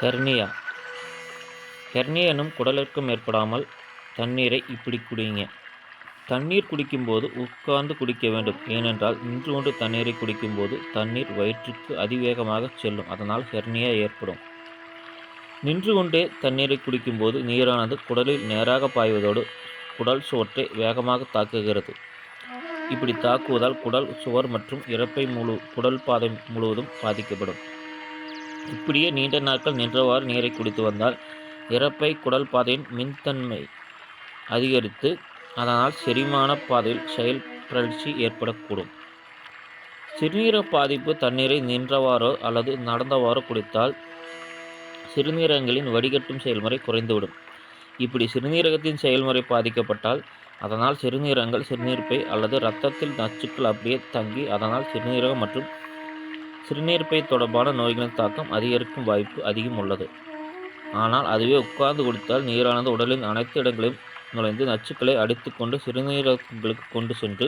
Hernia. Hernia எனும் குடலிறக்கம் ஏற்படாமல் தண்ணீரை இப்படி குடிங்க. தண்ணீர் குடிக்கும்போது உட்கார்ந்து குடிக்க வேண்டும். ஏனென்றால் நின்று கொண்டு தண்ணீரை குடிக்கும்போது தண்ணீர் வயிற்றுக்கு அதிவேகமாக செல்லும். அதனால் ஹெர்னியா ஏற்படும். நின்று கொண்டே தண்ணீரை குடிக்கும்போது நீரானது குடலில் நேராக பாய்வதோடு குடல் சுவற்றை வேகமாக தாக்குகிறது. இப்படி தாக்குவதால் குடல் சுவர் மற்றும் இறப்பை முழு குடல் பாதை முழுவதும் பாதிக்கப்படும். இப்படியே நீண்ட நாட்கள் நின்றவாறு நீரை குடித்து வந்தால் இறப்பை குடல் பாதையின் மின்தன்மை அதிகரித்து அதனால் செரிமான பாதையில் செயல் பிரழ்ச்சி ஏற்படக்கூடும். சிறுநீரக பாதிப்பு தண்ணீரை நின்றவாறோ அல்லது நடந்தவாறோ குடித்தால் சிறுநீரகங்களின் வடிகட்டும் செயல்முறை குறைந்துவிடும். இப்படி சிறுநீரகத்தின் செயல்முறை பாதிக்கப்பட்டால் அதனால் சிறுநீரகங்கள் சிறுநீர்ப்பை அல்லது இரத்தத்தில் நச்சுக்கள் அப்படியே தங்கி அதனால் சிறுநீரகம் மற்றும் சிறுநீர்ப்பை தொடர்பான நோய்களின் தாக்கம் அதிகரிக்கும் வாய்ப்பு அதிகம் உள்ளது. ஆனால் அதுவே உட்கார்ந்து குடித்தால் நீரானது உடலின் அனைத்து இடங்களையும் நுழைந்து நச்சுக்களை அடித்துக்கொண்டு சிறுநீரகங்களுக்கு கொண்டு சென்று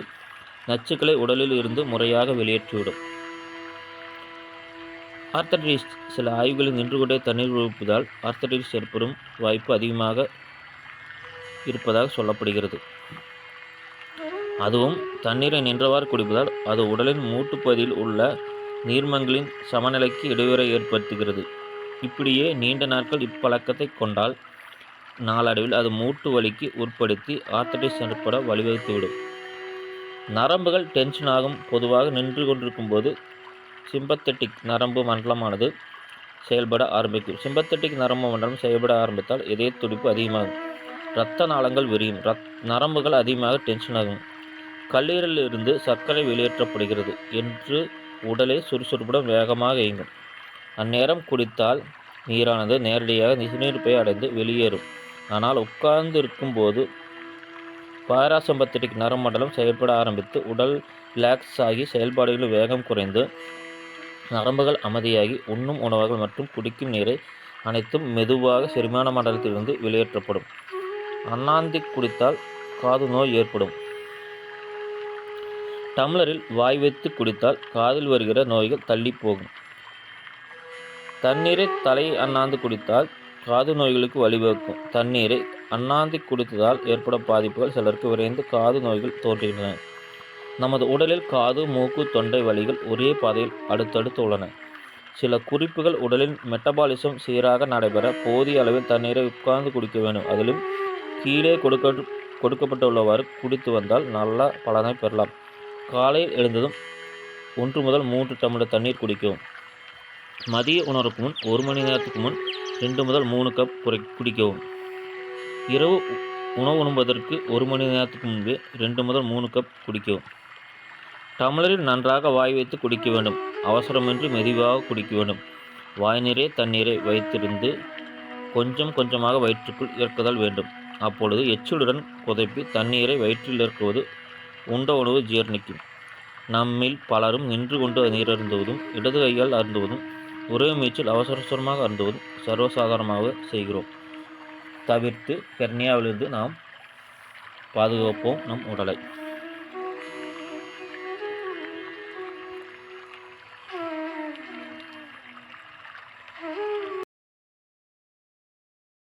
நச்சுக்களை உடலில் இருந்து முறையாக வெளியேற்றிவிடும். ஆர்த்தடிஸ் சில ஆய்வுகளில் நின்று கொண்டே தண்ணீர் உழுப்பதால் ஆர்த்தடிஸ் ஏற்படும் வாய்ப்பு அதிகமாக இருப்பதாக சொல்லப்படுகிறது. அதுவும் தண்ணீரை நின்றவாறு குடிப்பதால் அது உடலின் மூட்டுப்பகுதியில் உள்ள நீர்மங்களின் சமநிலைக்கு இடையூறை ஏற்படுத்துகிறது. இப்படியே நீண்ட நாட்கள் இப்பழக்கத்தை கொண்டால் நாளடைவில் அது மூட்டு வலிக்கு உட்படுத்தி ஆர்த்தடிஸ் ஏற்பட வழிவகுத்துவிடும். நரம்புகள் டென்ஷன் ஆகும். பொதுவாக நின்று கொண்டிருக்கும் போது சிம்பத்தட்டிக் நரம்பு மண்டலமானது செயல்பட ஆரம்பிக்கும். சிம்பத்தட்டிக் நரம்பு மண்டலம் செயல்பட ஆரம்பித்தால் இதய துடிப்பு அதிகமாகும். இரத்த நாளங்கள் விரியும். ரத் நரம்புகள் அதிகமாக டென்ஷன் ஆகும். கல்லீரலிலிருந்து சர்க்கரை வெளியேற்றப்படுகிறது என்று உடலை சுறுசுறுப்புடன் வேகமாக இயங்கும். அந்நேரம் குடித்தால் நீரானது நேரடியாக சிறுநீர்ப்பை அடைந்து வெளியேறும். ஆனால் உட்கார்ந்து இருக்கும்போது பாராசம்பத்திக் நரம்பண்டலம் செயல்பட ஆரம்பித்து உடல் ரிலாக்ஸ் ஆகி செயல்பாடுகளில் வேகம் குறைந்து நரம்புகள் அமைதியாகி உண்ணும் உணவுகள் மற்றும் குடிக்கும் நீரை அனைத்தும் மெதுவாக செரிமான மண்டலத்திலிருந்து வெளியேற்றப்படும். அண்ணாந்தி குடித்தால் காது நோய் ஏற்படும். டம்ளரில் வாய் வைத்து குடித்தால் காதில் வருகிற நோய்கள் தள்ளி போகும் தண்ணீரை தலை அண்ணாந்து குடித்தால் காது நோய்களுக்கு வழிவகுக்கும். தண்ணீரை அண்ணாந்து குடித்ததால் ஏற்படும் பாதிப்புகள் சிலருக்கு விரைந்து காது நோய்கள் தோன்றுகின்றன. நமது உடலில் காது மூக்கு தொண்டை வலிகள் ஒரே பாதையில் அடுத்தடுத்து உள்ளன. சில குறிப்புகள் உடலின் மெட்டபாலிசம் சீராக நடைபெற போதிய அளவில் தண்ணீரை உட்கார்ந்து குடிக்க வேண்டும். அதிலும் கீழே கொடுக்க கொடுக்கப்பட்டுள்ளவாறு குடித்து வந்தால் நல்ல பலனை பெறலாம். காலையில் எழுந்ததும் ஒன்று முதல் மூன்று டம்ளர் தண்ணீர் குடிக்கவும். மதிய உணவுக்கு முன் ஒரு மணி நேரத்துக்கு முன் ரெண்டு முதல் மூணு கப் குறை குடிக்கவும். இரவு உணவு உண்பதற்கு ஒரு மணி நேரத்துக்கு முன்பே ரெண்டு முதல் மூணு கப் குடிக்கவும். டம்ளரில் நன்றாக வாய் வைத்து குடிக்க வேண்டும். அவசரமின்றி மெதுவாக குடிக்க வேண்டும். வாய் நீரே தண்ணீரை வைத்திருந்து கொஞ்சம் கொஞ்சமாக வயிற்றுக்குள் இறக்குதல் வேண்டும். அப்பொழுது எச்சிலுடன் குதைப்பி தண்ணீரை வயிற்றில் இறக்குவது உண்ட உணவு ஜீரணிக்கும். நம்மில் பலரும் நின்று கொண்டு நீர் அருந்துவதும் இடது கையால் அருந்துவதும் ஒரே மீச்சில் அவசர அவசரமாக அருந்துவதும் சர்வசாதாரணமாக செய்கிறோம். தவிர்த்து ஹெர்னியாவிலிருந்து நாம் பாதுகாப்போம் நம் உடலை.